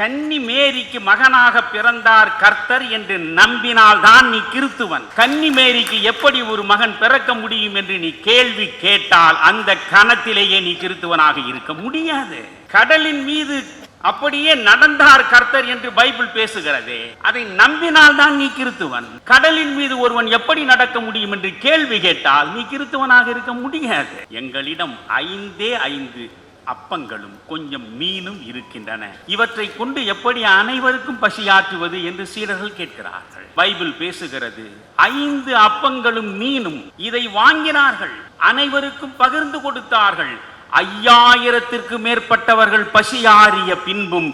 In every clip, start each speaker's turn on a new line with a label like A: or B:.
A: கன்னி மேரிக்கு மகனாக பிறந்தார் கர்த்தர் என்று நம்பினால்தான் நீ கிறித்துவன் கன்னி மேரிக்கு எப்படி ஒரு மகன் பிறக்க முடியும் என்று நீ கேள்வி கேட்டால் அந்த கணத்திலேயே நீ கிறித்துவனாக இருக்க முடியாது. கடலின் மீது அப்படியே நடந்தார் கர்த்தர் என்று பைபிள் பேசுகிறதே அதை நம்பினால் தான் நீ கிறித்துவன் கடலின் மீது ஒருவன் எப்படி நடக்க முடியும் என்று கேள்வி கேட்டால் நீ கிறித்துவனாக இருக்க முடியாது. எங்களிடம் ஐந்தே ஐந்து அப்பங்களும் கொஞ்சம் மீனும் இருக்கின்றன. இவற்றை கொண்டு எப்படி அனைவருக்கும் பசியாற்றுவது என்று சீடர்கள் கேட்கிறார்கள். பைபிள் பேசுகிறது ஐந்து அப்பங்களும் மீனும் இதை வாங்கினார்கள் அனைவருக்கும் பகிர்ந்து கொடுத்தார்கள். ஐயாயிரத்திற்கு மேற்பட்டவர்கள் பசியாறிய பின்பும்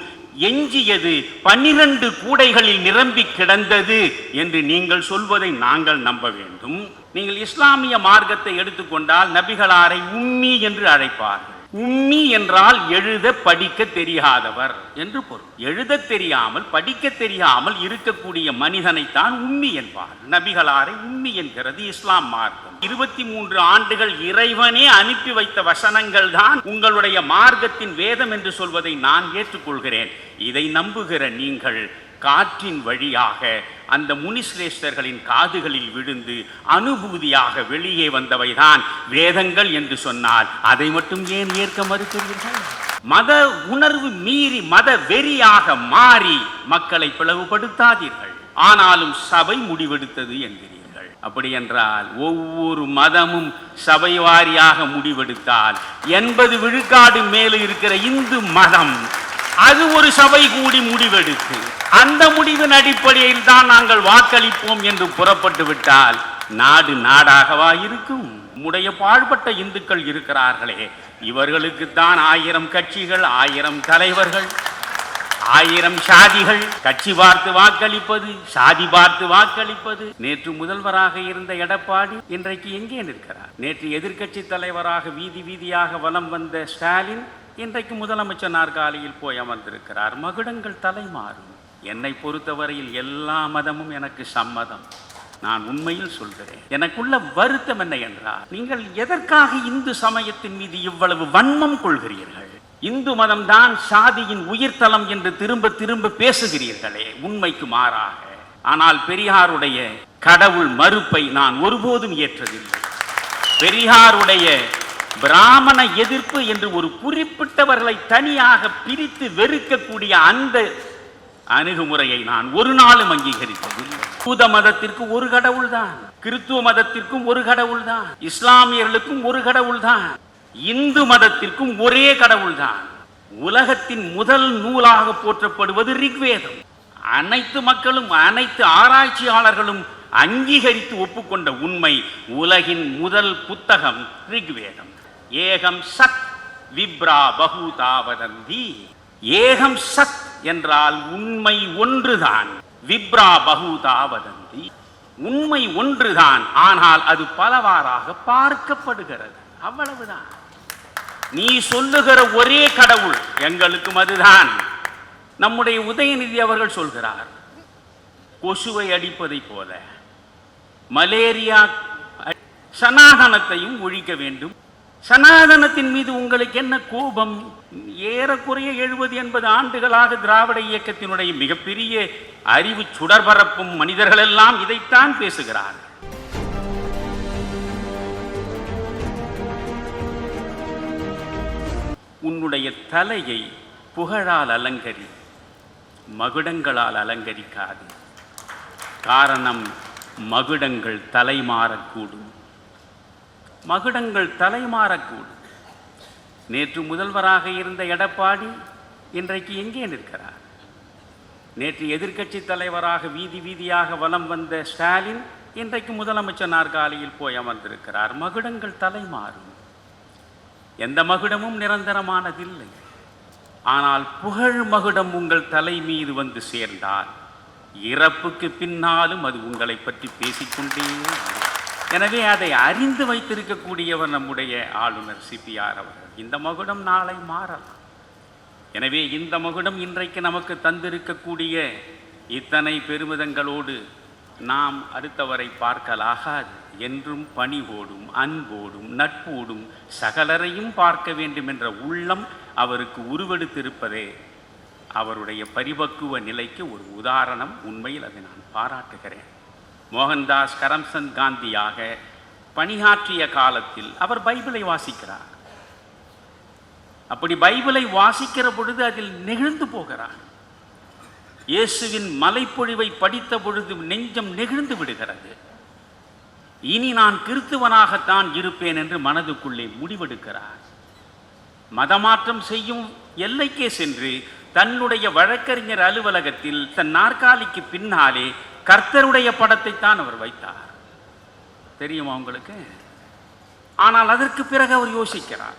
A: எஞ்சியது பன்னிரண்டு கூடைகளில் நிரம்பி கிடந்தது என்று நீங்கள் சொல்வதை நாங்கள் நம்ப வேண்டும். நீங்கள் இஸ்லாமிய மார்க்கத்தை எடுத்துக்கொண்டால் நபிகளாரை உம்மி என்று அழைப்பார்கள். உம்மி என்றால் எழுத படிக்க தெரியாதவர் என்று பொருள். எழுத தெரியாமல் படிக்க தெரியாமல் இருக்கக்கூடிய மனிதனைத்தான் உம்மி என்பார். நபிகளாரை உம்மி என்கிறது இஸ்லாம் மார்க்கம். இருபத்தி மூன்று ஆண்டுகள் இறைவனே அனுப்பி வைத்த வசனங்கள் தான் உங்களுடைய மார்க்கத்தின் வேதம் என்று சொல்வதை நான் ஏற்றுக்கொள்கிறேன். இதை நம்புகிற நீங்கள் காற்றின் வழியாக அந்த முனிசிரேஷ்டர்களின் காதுகளில் விழுந்து அனுபூதியாக வெளியே வந்தவைதான் வேதங்கள் என்று சொன்னால். அதை மட்டும் ஏன் ஏற்க மறுக்கிறீர்கள்? மத உணர்வு மீறி மத வெறியாக மாறி மக்களை பிளவுபடுத்தாதீர்கள். ஆனாலும் சபை முடிவெடுத்தது என்கிறீர்கள். அப்படி என்றால் ஒவ்வொரு மதமும் சபை வாரியாக முடிவெடுத்தால் எண்பது விழுக்காடு மேலே இருக்கிற இந்து மதம் அது ஒரு சபை கூடி முடிவெடுத்து அந்த முடிவின் அடிப்படையில் தான் நாங்கள் வாக்களிப்போம் என்று புறப்பட்டு விட்டால் நாடு நாடாகவா இருக்கும்? உடைய பாழ்பட்ட இந்துக்கள் இருக்கிறார்களே இவர்களுக்கு தான் ஆயிரம் கட்சிகள் ஆயிரம் தலைவர்கள் ஆயிரம் சாதிகள். கட்சி பார்த்து வாக்களிப்பது சாதி பார்த்து வாக்களிப்பது. நேற்று முதல்வராக இருந்த எடப்பாடி இன்றைக்கு எங்கே நிற்கிறார்? நேற்று எதிர்க்கட்சி தலைவராக வீதி வீதியாக வலம் வந்த ஸ்டாலின் இன்றைக்கு முதலமைச்சர் நாற்காலியில் போய் அமர்ந்திருக்கிறார். மகுடங்கள் தலைமாறும். என்னை பொறுத்தவரையில் எல்லா மதமும் எனக்கு சம்மதம். நான் உண்மையில் சொல்கிறேன். எனக்குள்ள வருத்தம் என்ன என்றால் நீங்கள் எதற்காக இந்து சமயத்தின் மீது இவ்வளவு வன்மம் கொள்கிறீர்கள்? இந்து மதம்தான் சாதியின் உயிர்த்தலம் என்று திரும்ப திரும்ப பேசுகிறீர்களே உண்மைக்கு மாறாக. ஆனால் பெரியாருடைய கடவுள் மறுப்பை நான் ஒருபோதும் ஏற்றதில்லை. பெரியாருடைய பிராமண எதிர்ப்பு என்று ஒரு குறிப்பிட்டவர்களை தனியாக பிரித்து வெறுக்கக்கூடிய அந்த அணுகுமுறையை நான் ஒரு நாளும் அங்கீகரித்ததில்லை பூத மதத்திற்கு ஒரு கடவுள் தான். கிறித்துவ மதத்திற்கும் ஒரு கடவுள் தான். இஸ்லாமியர்களுக்கும் ஒரு கடவுள் தான். இந்து மதத்திற்கும் ஒரே கடவுள் தான். உலகத்தின் முதல் நூலாக போற்றப்படுவது ரிக்வேதம். அனைத்து மக்களும் அனைத்து ஆராய்ச்சியாளர்களும் அங்கீகரித்து ஒப்புக்கொண்ட உண்மை உலகின் முதல் புத்தகம் ரிக்வேதம். ஏகம் சத் விப்ரா பகுதா வதந்தி. ஏகம் சத் என்றால் உண்மை ஒன்றுதான். விப்ரா பகுதா வதந்தி. உண்மை ஒன்றுதான். ஆனால் அது பலவாறாக பார்க்கப்படுகிறது. அவ்வளவுதான். நீ சொல்லுகிற ஒரே கடவுள் எங்களுக்கும் அதுதான். நம்முடைய உதயநிதி அவர்கள் சொல்கிறார் கொசுவை அடிப்பதை போல மலேரியா சனாதனத்தையும் ஒழிக்க வேண்டும். சனாதனத்தின் மீது உங்களுக்கு என்ன கோபம்? ஏறக்குறைய எழுபது எண்பது ஆண்டுகளாக திராவிட இயக்கத்தினுடைய மிகப்பெரிய அறிவு சுடர்பரப்பும் மனிதர்களெல்லாம் இதைத்தான் பேசுகிறார்கள். உன்னுடைய தலையை புகழால் அலங்கரி மகுடங்களால் அலங்கரிக்காது. காரணம் மகுடங்கள் தலைமாறக்கூடும் மகுடங்கள் தலைமாறக்கூடும். நேற்று முதல்வராக இருந்த எடப்பாடி இன்றைக்கு எங்கே நிற்கிறார்? நேற்று எதிர்க்கட்சி தலைவராக வீதி வீதியாக வலம் வந்த ஸ்டாலின் இன்றைக்கு முதலமைச்சர் நாற்காலியில் போய் அமர்ந்திருக்கிறார். மகுடங்கள் தலைமாறும். எந்த மகுடமும் நிரந்தரமானதில்லை. ஆனால் புகழ் மகுடம் உங்கள் தலை மீது வந்து சேர்ந்தால் இறப்புக்கு பின்னாலும் அது உங்களை பற்றி பேசிக்கொண்டே எனவே அதை அறிந்து வைத்திருக்கக்கூடியவர் நம்முடைய ஆளுநர் சிபிஆர் அவர்கள். இந்த மகுடம் நாளை மாறலாம். எனவே இந்த மகுடம் இன்றைக்கு நமக்கு தந்திருக்கக்கூடிய இத்தனை பெருமிதங்களோடு நாம் அடுத்தவரை பார்க்கலாகாது. என்றும் பணிவோடும் அன்போடும் நட்போடும் சகலரையும் பார்க்க வேண்டும் என்ற உள்ளம் அவருக்கு உருவெடுத்திருப்பதே அவருடைய பரிபக்குவ நிலைக்கு ஒரு உதாரணம். உண்மையில் அதை நான் பாராட்டுகிறேன். மோகன்தாஸ் கரம்சந்த் காந்தியாக பணியாற்றிய காலத்தில் அவர் பைபிளை வாசிக்கிறார். அப்படி பைபிளை வாசிக்கிற பொழுது அதில் நெகிழ்ந்து போகிறார். இயேசுவின் மலைப்பொழிவை படித்த பொழுது நெஞ்சம் நெகிழ்ந்து விடுகிறது. இனி நான் கிறித்துவனாகத்தான் இருப்பேன் என்று மனதுக்குள்ளே முடிவெடுக்கிறார். மதமாற்றம் செய்யும் எல்லைக்கே சென்று தன்னுடைய வழக்கறிஞர் அலுவலகத்தில் தன் நாற்காலிக்கு பின்னாலே கர்த்தருடைய படத்தைத்தான் அவர் வைத்தார். தெரியுமா உங்களுக்கு? ஆனால் அதற்கு பிறகு அவர் யோசிக்கிறார்.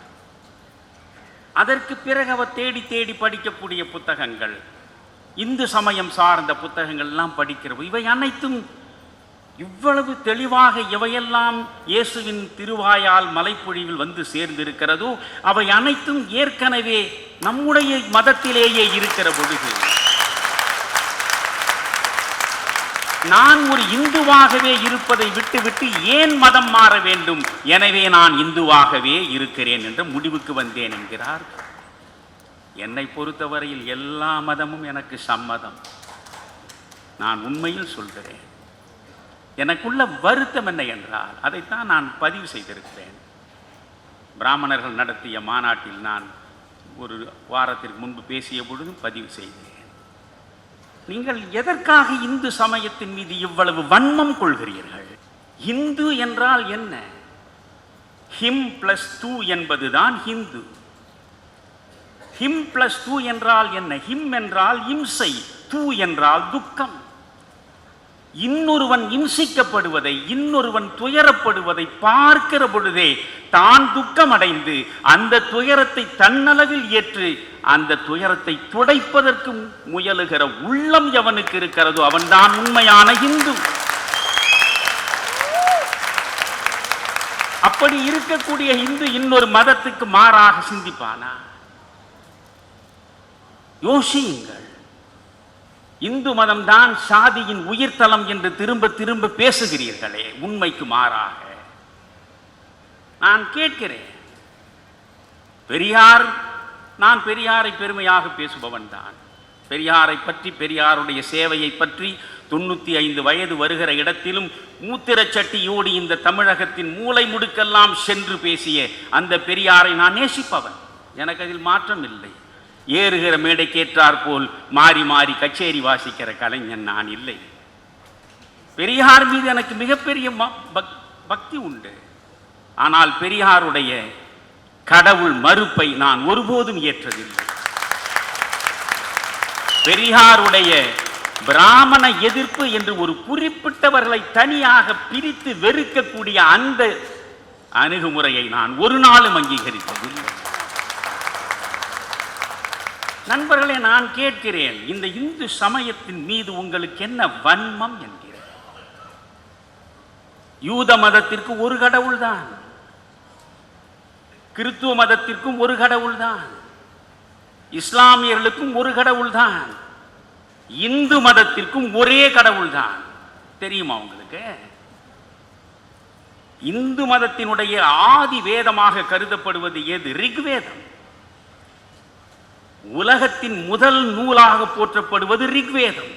A: அதற்கு பிறகு அவர் தேடி தேடி படிக்கக்கூடிய புத்தகங்கள் இந்து சமயம் சார்ந்த புத்தகங்கள் எல்லாம் இவை அனைத்தும் இவ்வளவு தெளிவாக எவையெல்லாம் இயேசுவின் திருவாயால் மலைப்பொழிவில் வந்து சேர்ந்திருக்கிறதோ அவை அனைத்தும் ஏற்கனவே நம்முடைய மதத்திலேயே இருக்கிற பொழுது நான் ஒரு இந்துவாகவே இருப்பதை விட்டுவிட்டு ஏன் மதம் மாற வேண்டும்? எனவே நான் இந்துவாகவே இருக்கிறேன் என்ற முடிவுக்கு வந்தேன் என்கிறார். என்னை பொறுத்தவரையில் எல்லா மதமும் எனக்கு சம்மதம். நான் உண்மையில் சொல்கிறேன். எனக்குள்ள வருத்தம் என்ன என்றால் அதைத்தான் நான் பதிவு செய்திருக்கிறேன். பிராமணர்கள் நடத்திய மாநாட்டில் நான் ஒரு வாரத்திற்கு முன்பு பேசிய பொழுதும் பதிவு செய்தேன். நீங்கள் எதற்காக இந்து சமயத்தின் மீது இவ்வளவு வன்மம் கொள்கிறீர்கள்? இந்து என்றால் என்ன? ஹிம் பிளஸ் டூ என்பதுதான் ஹிந்து. ஹிம் பிளஸ் டூ என்றால் என்ன? ஹிம் என்றால் இம்சை தூ என்றால் துக்கம். இன்னொருவன் இம்சிக்கப்படுவதை இன்னொருவன் துயரப்படுவதை பார்க்கிற பொழுதே தான் துக்கமடைந்து அந்த துயரத்தை தன்னளவில் ஏற்று அந்த துயரத்தை துடைப்பதற்கு முயலுகிற உள்ளம் எவனுக்கு இருக்கிறதோ அவன்தான் உண்மையான இந்து அப்படி இருக்கக்கூடிய இந்து இன்னொரு மதத்துக்கு மாறாக சிந்திப்பானா? யோசியுங்கள். இந்து மதம் தான் சாதியின் உயிர்த்தலம் என்று திரும்ப திரும்ப பேசுகிறீர்களே உண்மைக்கு மாறாக. நான் கேட்கிறேன் பெரியார் நான் பெரியாரை பெருமையாக பேசுபவன் தான். பெரியாரை பற்றி பெரியாருடைய சேவையை பற்றி தொண்ணூற்றி ஐந்து வயது வருகிற இடத்திலும் மூத்திரச்சட்டியோடு இந்த தமிழகத்தின் மூளை முடுக்கெல்லாம் சென்று பேசிய அந்த பெரியாரை நான் நேசிப்பவன். எனக்கு அதில் மாற்றம் இல்லை. ஏறுகிற மேடைக்கேற்றார் போல் மாறி மாறி கச்சேரி வாசிக்கிற கலைஞன் நான் இல்லை. பெரியார் மீது எனக்கு மிகப்பெரிய ம- பக்- பக்தி உண்டு. ஆனால் பெரியாருடைய கடவுள் மறுப்பை நான் ஒருபோதும் ஏற்றதில்லை. பெரியாருடைய பிராமண எதிர்ப்பு என்று ஒரு குறிப்பிட்டவர்களை தனியாக பிரித்து வெறுக்கக்கூடிய அந்த அணுகுமுறையை நான் ஒரு நாளும் அங்கீகரித்ததில்லை. நண்பர்களே நான் கேட்கிறேன் இந்த இந்து சமயத்தின் மீது உங்களுக்கு என்ன வன்மம் என்கிறேன்? யூத மதத்திற்கு ஒரு கடவுள்தான். கிறித்துவ மதத்திற்கும் ஒரு கடவுள்தான் இஸ்லாமியர்களுக்கும் ஒரு கடவுள்தான் இந்து மதத்திற்கும் ஒரே கடவுள் தான். தெரியுமா உங்களுக்கு? இந்து மதத்தினுடைய ஆதி வேதமாக கருதப்படுவது எது? ரிக்வேதம். உலகத்தின் முதல் நூலாக போற்றப்படுவது ரிக்வேதம்.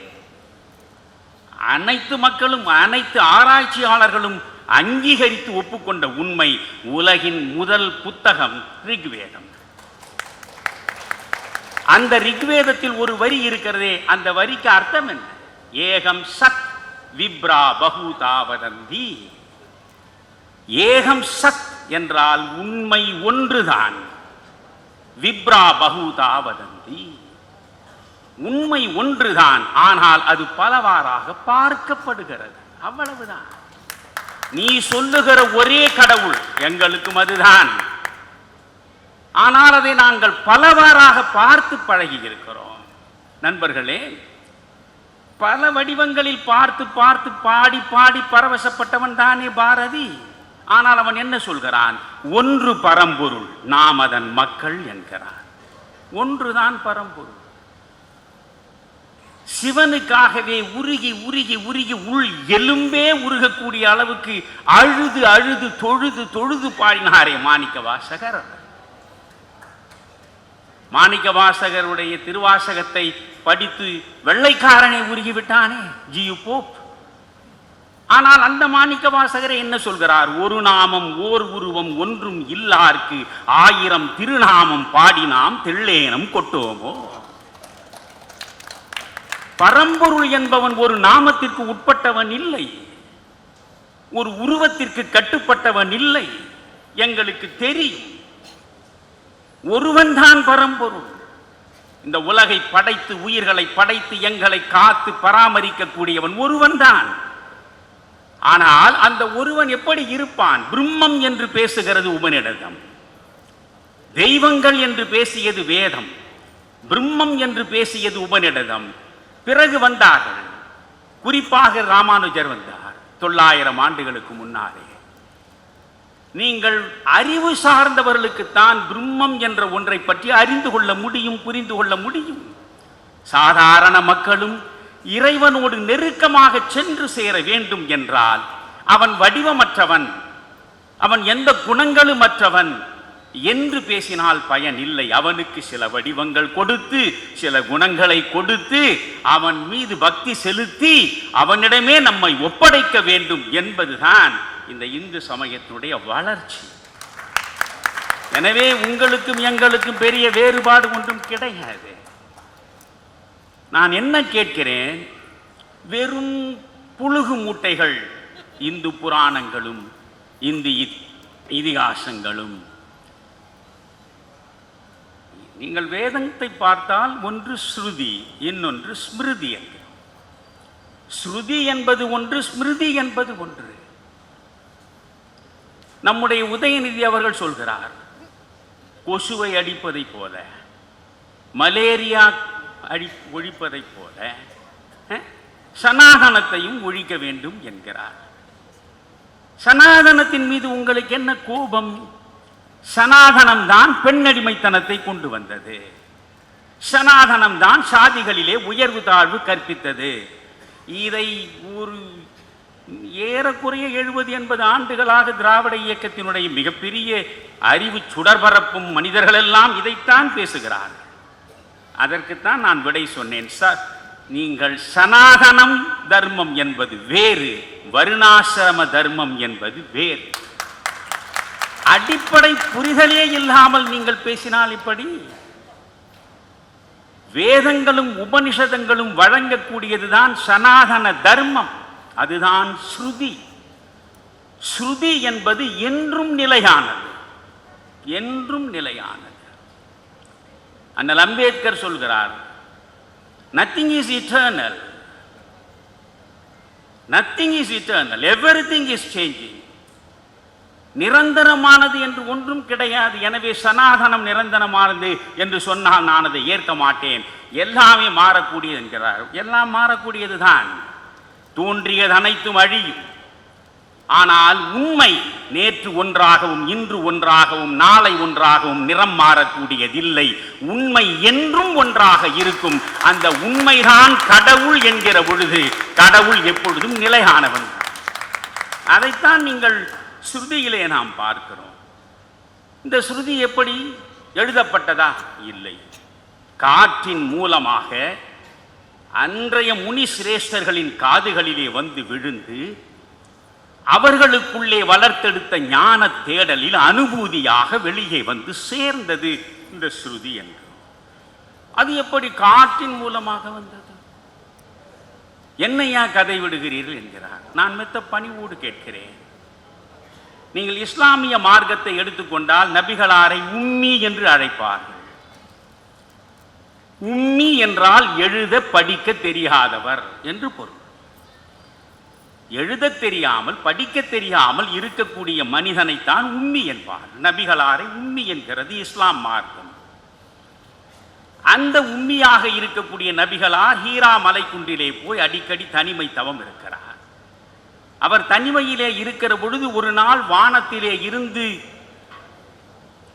A: அனைத்து மக்களும் அனைத்து ஆராய்ச்சியாளர்களும் அங்கீகரித்து ஒப்புக்கொண்ட உண்மை உலகின் முதல் புத்தகம் ரிக்வேதம். அந்த ரிக்வேதத்தில் ஒரு வரி இருக்கிறதே அந்த வரிக்கு அர்த்தம் என்ன? ஏகம் சத் விப்ரா பகுதா வதந்தி ஏகம் சத் என்றால் உண்மை ஒன்றுதான். விப்ரா பகுதா வதந்தி உண்மை ஒன்றுதான் ஆனால் அது பலவாறாக பார்க்கப்படுகிறது. அவ்வளவுதான். நீ சொல்லுகிற ஒரே கடவுள் எங்களுக்கும் அதுதான். ஆனால் அதை நாங்கள் பலவாறாக பார்த்து பழகி இருக்கிறோம் நண்பர்களே பல வடிவங்களில் பார்த்து பார்த்து பாடி பாடி பரவசப்பட்டவன் தானே பாரதி. ஆனால் அவன் என்ன சொல்கிறான்? ஒன்று பரம்பொருள் நாம் அதன் மக்கள் என்கிறான். ஒன்றுதான் பரம்பொருள். சிவனுக்காகவே உருகி உருகி உருகி உள் எலும்பே உருகக்கூடிய அளவுக்கு அழுது அழுது தொழுது தொழுது பாடினாரே மாணிக்க வாசகர். மாணிக்க வாசகருடைய திருவாசகத்தை படித்து வெள்ளைக்காரனை உருகிவிட்டானே ஜியு போப். ஆனால் அந்த மாணிக்க வாசகரை என்ன சொல்கிறார்? ஒரு நாமம் ஓர் உருவம் ஒன்றும் இல்லார்க்கு ஆயிரம் திருநாமம் பாடினாம் தெள்ளேனம் கொட்டோமோ? பரம்பொருள் என்பவன் ஒரு நாமத்திற்கு உட்பட்டவன் இல்லை. ஒரு உருவத்திற்கு கட்டுப்பட்டவன் இல்லை. எங்களுக்கு தெரியும். ஒருவன்தான் பரம்பொருள். இந்த உலகை படைத்து உயிர்களை படைத்து எங்களை காத்து பராமரிக்கக்கூடியவன் ஒருவன்தான் ஆனால் அந்த ஒருவன் எப்படி இருப்பான்? பிரம்மம் என்று பேசுகிறது உபனிடதம் தெய்வங்கள் என்று பேசியது வேதம். பிரம்மம் என்று பேசியது உபனிடதம் பிறகு வந்தார்கள் குறிப்பாக ராமானுஜர் வந்தார் தொள்ளாயிரம் ஆண்டுகளுக்கு முன்னாலே. நீங்கள் அறிவு சார்ந்தவர்களுக்குத்தான் பிரம்மம் என்ற ஒன்றை பற்றி அறிந்து கொள்ள முடியும் புரிந்து கொள்ள முடியும். சாதாரண மக்களும் இறைவனோடு நெருக்கமாக சென்று சேர வேண்டும் என்றால் அவன் வடிவமற்றவன் அவன் எந்த குணங்களும் அற்றவன் என்று பேசினால் பயன் இல்லை. அவனுக்கு சில வடிவங்கள் கொடுத்து சில குணங்களை கொடுத்து அவன் மீது பக்தி செலுத்தி அவனிடமே நம்மை ஒப்படைக்க வேண்டும் என்பதுதான் இந்த இந்து சமயத்தினுடைய வளர்ச்சி. எனவே உங்களுக்கும் எங்களுக்கும் பெரிய வேறுபாடு ஒன்றும் கிடையாது. நான் என்ன கேட்கிறேன்? வெறும் புழுகு மூட்டைகள் இந்து புராணங்களும் இந்து இதிகாசங்களும் நீங்கள் வேதத்தை பார்த்தால் ஒன்று ஸ்ருதி இன்னொன்று ஸ்மிருதி என்று ஸ்ருதி என்பது ஒன்று ஸ்மிருதி என்பது ஒன்று. நம்முடைய உதயநிதி அவர்கள் சொல்கிறார் கொசுவை அடிப்பதைப் போல மலேரியா அடி ஒழிப்பதைப் போல சனாதனத்தையும் ஒழிக்க வேண்டும் என்கிறார். சனாதனத்தின் மீது உங்களுக்கு என்ன கோபம்? சனாதனம் தான் பெண்ணடிமைத்தனத்தை கொண்டு வந்தது. சனாதனம் தான் சாதிகளிலே உயர்வு தாழ்வு கற்பித்தது. இதை ஒரு ஏறக்குறைய எழுபது எண்பது ஆண்டுகளாக திராவிட இயக்கத்தினுடைய மிகப்பெரிய அறிவு சுடர்பரப்பும் மனிதர்களெல்லாம் இதைத்தான் பேசுகிறார்கள். அதற்குத்தான் நான் விடை சொன்னேன் சார் நீங்கள் சனாதனம் தர்மம் என்பது வேறு வருணாசிரம தர்மம் என்பது வேறு. அடிப்படை புரிதலே இல்லாமல் நீங்கள் பேசினால் இப்படி? வேதங்களும் உபனிஷதங்களும் வழங்கக்கூடியதுதான் சனாதன தர்மம். அதுதான் ஸ்ருதி. ஸ்ருதி என்பது என்றும் நிலையானது. என்றும் நிலையானது. அண்ணல் அம்பேத்கர் சொல்கிறார் nothing is eternal nothing is eternal everything is changing நிரந்தரமானது என்று ஒன்றும் கிடையாது. எனவே சனாதனம் நிரந்தரமானது என்று சொன்னால் நான் அதை ஏற்க மாட்டேன். எல்லாமே மாறக்கூடியது என்கிறார். எல்லாம் மாறக்கூடியது தான் தோன்றியது அனைத்தும் அழியும் ஆனால் உண்மை நேற்று ஒன்றாகவும் இன்று ஒன்றாகவும் நாளை ஒன்றாகவும் நிறம் மாறக்கூடியதில்லை. உண்மை என்றும் ஒன்றாக இருக்கும். அந்த உண்மைதான் கடவுள் என்கிற பொழுது கடவுள் எப்பொழுதும் நிலையானவன். அதைத்தான் நீங்கள் ஸ்ருதியிலே நாம் பார்க்கிறோம். இந்த ஸ்ருதி எப்படி எழுதப்பட்டதா? இல்லை. காற்றின் மூலமாக அன்றைய முனி சிரேஷ்டர்களின் காதுகளிலே வந்து விழுந்து அவர்களுக்குள்ளே வளர்த்தெடுத்த ஞான தேடலில் அனுபூதியாக வெளியே வந்து சேர்ந்தது இந்த ஸ்ருதி என்று. அது எப்படி காற்றின் மூலமாக வந்தது? என்னையா கதை விடுகிறீர்கள் என்கிறார். நான் மெத்த பணிவோடு கேட்கிறேன். நீங்கள் இஸ்லாமிய மார்க்கத்தை எடுத்துக்கொண்டால் நபிகளாரை உம்மி என்று அழைப்பார்கள். உம்மி என்றால் எழுத படிக்க தெரியாதவர் என்று பொருள். எழுத தெரியாமல் படிக்க தெரியாமல் இருக்கக்கூடிய மனிதனைத்தான் உம்மி என்பார் நபிகளாரை உம்மி என்கிறது இஸ்லாம் மார்க்கம். அந்த உம்மியாக இருக்கக்கூடிய நபிகளார் ஹீரா மலைக்குன்றிலே போய் அடிக்கடி தனிமை தவம் இருக்கிறார். அவர் தனிமையிலே இருக்கிற பொழுது ஒரு நாள் வானத்திலே இருந்து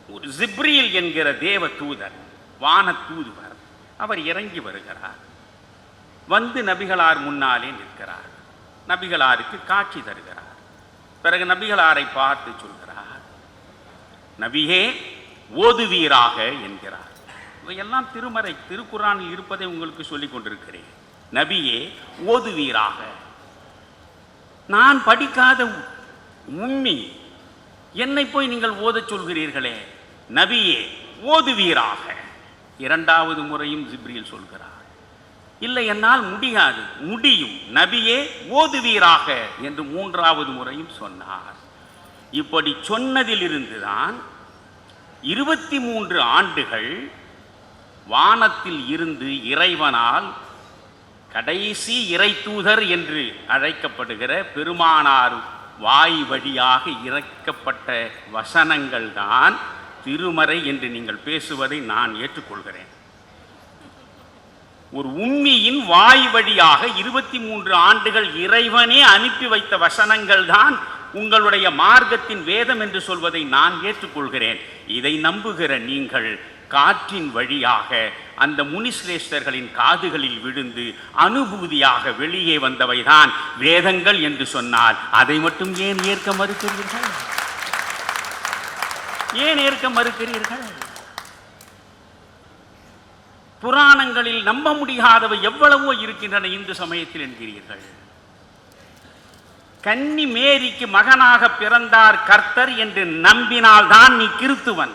A: ஒரு ஜிப்ரியில் என்கிற தேவ தூதர் வான தூதுவர் அவர் இறங்கி வருகிறார். வந்து நபிகளார் முன்னாலே நிற்கிறார். நபிகளாருக்கு காட்சி தருகிறார். பிறகு நபிகளாரை பார்த்து சொல்கிறார் நபியே ஓதுவீராக என்கிறார். இவையெல்லாம் திருமறை திருக்குறானில் இருப்பதை உங்களுக்கு சொல்லிக் கொண்டிருக்கிறேன். நபியே ஓதுவீராக நான் படிக்காத உம்மி என்னை போய் நீங்கள் ஓதச் சொல்கிறீர்களே நபியே ஓதுவீராக. இரண்டாவது முறையும் ஜிப்ரியில் சொல்கிறார். இல்லை என்னால் முடியாது முடியும் நபியே ஓதுவீராக என்று மூன்றாவது முறையும் சொன்னார். இப்படி சொன்னதிலிருந்துதான் இருபத்தி மூன்று ஆண்டுகள் வானத்தில் இருந்து இறைவனால் கடைசி இறை தூதர் என்று அழைக்கப்படுகிற பெருமானார் வாய் வழியாக இறக்கப்பட்ட வசனங்கள் தான் திருமறை என்று நீங்கள் பேசுவதை நான் ஏற்றுக்கொள்கிறேன். ஒரு உண்மையின் வாய் வழியாக இருபத்தி மூன்று ஆண்டுகள் இறைவனே அனுப்பி வைத்த வசனங்கள் தான் உங்களுடைய மார்க்கத்தின் வேதம் என்று சொல்வதை நான் ஏற்றுக்கொள்கிறேன். இதை நம்புகிற நீங்கள் காற்றின் வழியாக அந்த முனிசிரேஷ்டர்களின் காதுகளில் விழுந்து அனுபூதியாக வெளியே வந்தவைதான் வேதங்கள் என்று சொன்னால். அதை மட்டும் ஏன் ஏற்க மறுக்கிறீர்கள்? ஏன் ஏற்க மறுக்கிறீர்கள்? புராணங்களில் நம்ப முடியாதவை எவ்வளவோ இருக்கின்றன இந்து சமயத்தில் என்கிறீர்கள். கன்னி மேரிக்கு மகனாக பிறந்தார் கர்த்தர் என்று நம்பினால்தான் நீ கிறித்துவன்.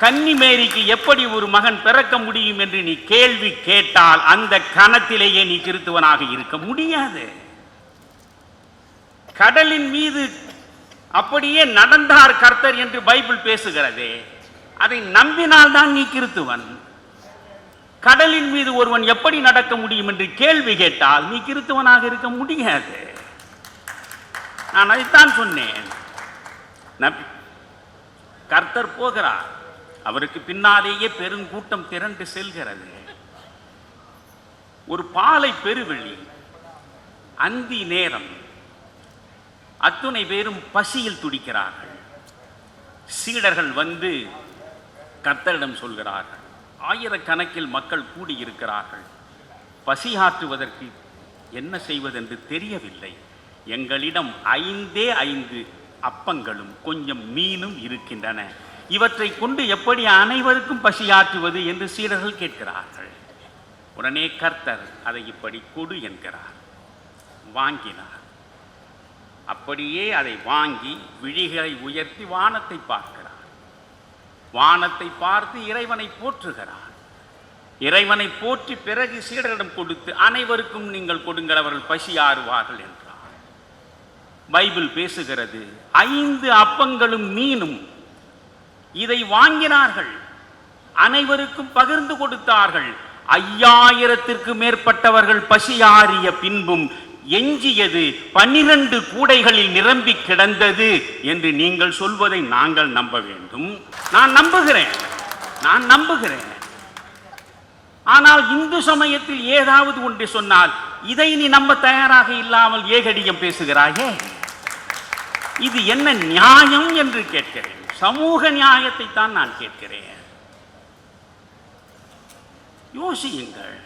A: கன்னிமேரிக்கு எப்படி ஒரு மகன் பிறக்க முடியும் என்று நீ கேள்வி கேட்டால் அந்த கணத்திலேயே நீ கிறித்துவனாக இருக்க முடியாது. கடலின் மீது அப்படியே நடந்தார் கர்த்தர் என்று பைபிள் பேசுகிறதே. அதை நம்பினால்தான் நீ கிறித்துவன். கடலின் மீது ஒருவன் எப்படி நடக்க முடியும் என்று கேள்வி கேட்டால் நீ கிறித்துவனாக இருக்க முடியாது. நான் அதைத்தான் சொன்னேன். கர்த்தர் போகிறார். அவருக்கு பின்னாலேயே பெருங்கூட்டம் திரண்டு செல்கிறது. ஒரு பாலை பெருவெளி அந்தி நேரம் அத்துணை பேரும் பசியில் துடிக்கிறார்கள். சீடர்கள் வந்து கர்த்தரிடம் சொல்கிறார்கள் ஆயிரக்கணக்கில் மக்கள் கூடியிருக்கிறார்கள். பசியாற்றுவதற்கு என்ன செய்வதென்று தெரியவில்லை. எங்களிடம் ஐந்தே ஐந்து அப்பங்களும் கொஞ்சம் மீனும் இருக்கின்றன. இவற்றை கொண்டு எப்படி அனைவருக்கும் பசியாற்றுவது என்று சீடர்கள் கேட்கிறார்கள். உடனே கர்த்தர் அதை இப்படி கொடு என்கிறார். வாங்கினார். அப்படியே அதை வாங்கி விழிகளை உயர்த்தி வானத்தை பார்க்கிறார். வானத்தை பார்த்து இறைவனை போற்றுகிறார். இறைவனை போற்றி பிறகு சீடரிடம் கொடுத்து அனைவருக்கும் நீங்கள் கொடுங்கள் அவர்கள் பசியாறுவார்கள் என்றார். பைபிள் பேசுகிறது ஐந்து அப்பங்களும் மீனும் இதை வாங்கினார்கள். அனைவருக்கும் பகிர்ந்து கொடுத்தார்கள். ஐயாயிரத்திற்கு மேற்பட்டவர்கள் பசியாறிய பின்பும் எஞ்சியது பன்னிரண்டு கூடைகளில் நிரம்பி கிடந்தது என்று நீங்கள் சொல்வதை நாங்கள் நம்ப வேண்டும். நான் நம்புகிறேன். நான் நம்புகிறேன். ஆனால் இந்து சமயத்தில் ஏதாவது ஒன்று சொன்னால் இதை நீ நம்ப தயாராக இல்லாமல் ஏகடியம் பேசுகிறாயே? இது என்ன நியாயம்? என்று கேட்கிறேன். சமூக நியாயத்தை தான் நான் கேட்கிறேன். யோசியுங்கள்.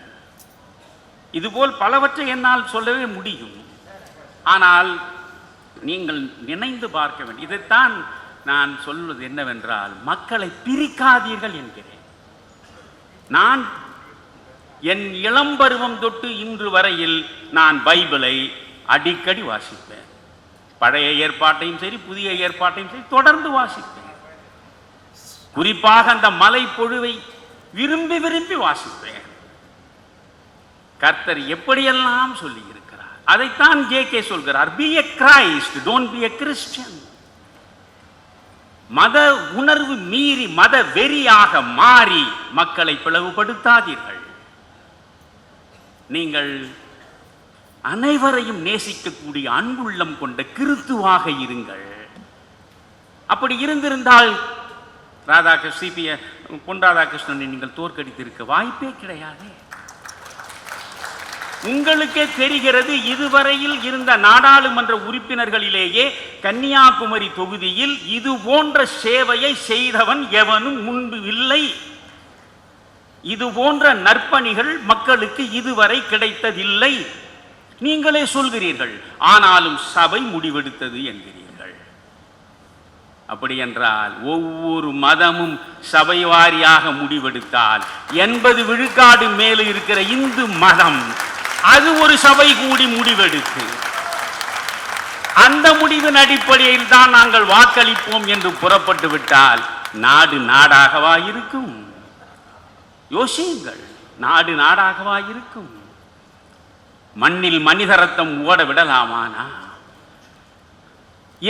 A: இதுபோல் பலவற்றை என்னால் சொல்லவே முடியும். ஆனால் நீங்கள் நினைந்து பார்க்க வேண்டும். இதைத்தான் நான் சொல்வது என்னவென்றால் மக்களை பிரிக்காதீர்கள் என்கிறேன். நான் என் இளம்பருவம் தொட்டு இன்று வரையில் நான் பைபிளை அடிக்கடி வாசிப்பேன். பழைய ஏற்பாட்டையும் சரி புதிய ஏற்பாட்டையும் சரி தொடர்ந்து வாசிப்பேன். குறிப்பாக அந்த மலை பொழுவை விரும்பி விரும்பி வாசிப்பேன். கர்த்தர் எப்படியெல்லாம் சொல்லி இருக்கிறார் அதைத்தான் ஜே கே சொல்கிறார் be a Christ don't be a Christian மத உணர்வு மீறி மத வெறியாக மாறி மக்களை பிளவுபடுத்தாதீர்கள். நீங்கள் அனைவரையும் நேசிக்கக்கூடிய அன்புள்ளம் கொண்ட கிறித்துவாக இருங்கள். அப்படி இருந்திருந்தால் ராதாகிருஷ்ண சிபிய பொன் ராதாகிருஷ்ணனை நீங்கள் தோற்கடித்திருக்க வாய்ப்பே கிடையாது. உங்களுக்கே தெரிகிறது இதுவரையில் இருந்த நாடாளுமன்ற உறுப்பினர்களிலேயே கன்னியாகுமரி தொகுதியில் இது போன்ற சேவையை செய்தவன் எவனும் முன்பு இல்லை. இது போன்ற நற்பணிகள் மக்களுக்கு இதுவரை கிடைத்ததில்லை. நீங்களே சொல்கிறீர்கள் ஆனாலும் சபை முடிவெடுத்தது என்கிறீர்கள். அப்படி என்றால் ஒவ்வொரு மதமும் சபை வாரியாக முடிவெடுத்தால் எண்பது விழுக்காடு மேலே இருக்கிற இந்து மதம் அது ஒரு சபை கூடி முடிவெடுத்து அந்த முடிவின் அடிப்படையில் தான் நாங்கள் வாக்களிப்போம் என்று புறப்பட்டு விட்டால் நாடு நாடாகவா இருக்கும்? யோசியுங்கள். நாடு நாடாகவா இருக்கும்? மண்ணில் மனிதரத்தம் ஓட விடலாமானா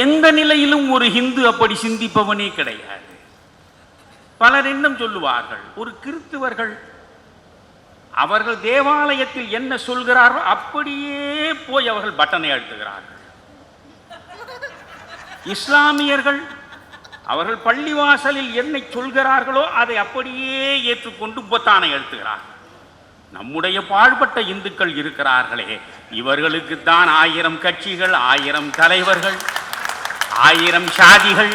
A: எந்த நிலையிலும் ஒரு ஹிந்து அப்படி சிந்திப்பவனே கிடையாது. பலர் இன்னும் சொல்லுவார்கள் ஒரு கிறிஸ்துவர்கள் அவர்கள் தேவாலயத்தில் என்ன சொல்கிறார்களோ அப்படியே போய் அவர்கள் பட்டனை அழுத்துகிறார்கள். இஸ்லாமியர்கள் அவர்கள் பள்ளிவாசலில் என்ன சொல்கிறார்களோ அதை அப்படியே ஏற்றுக்கொண்டு பொத்தானை எழுத்துகிறார்கள் நம்முடைய பாழ்பட்ட இந்துக்கள் இருக்கிறார்களே இவர்களுக்குத்தான் ஆயிரம் கட்சிகள் ஆயிரம் தலைவர்கள். ஆயிரம் சாதிகள்.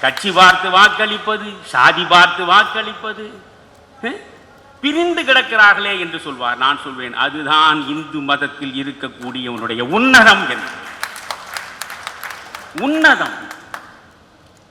A: கட்சி பார்த்து வாக்களிப்பது சாதி பார்த்து வாக்களிப்பது பிரிந்து கிடக்கிறார்களே என்று சொல்வார். நான் சொல்வேன் அதுதான் இந்து மதத்தில் இருக்கக்கூடியவனுடைய உன்னதம் என்று. உன்னதம்.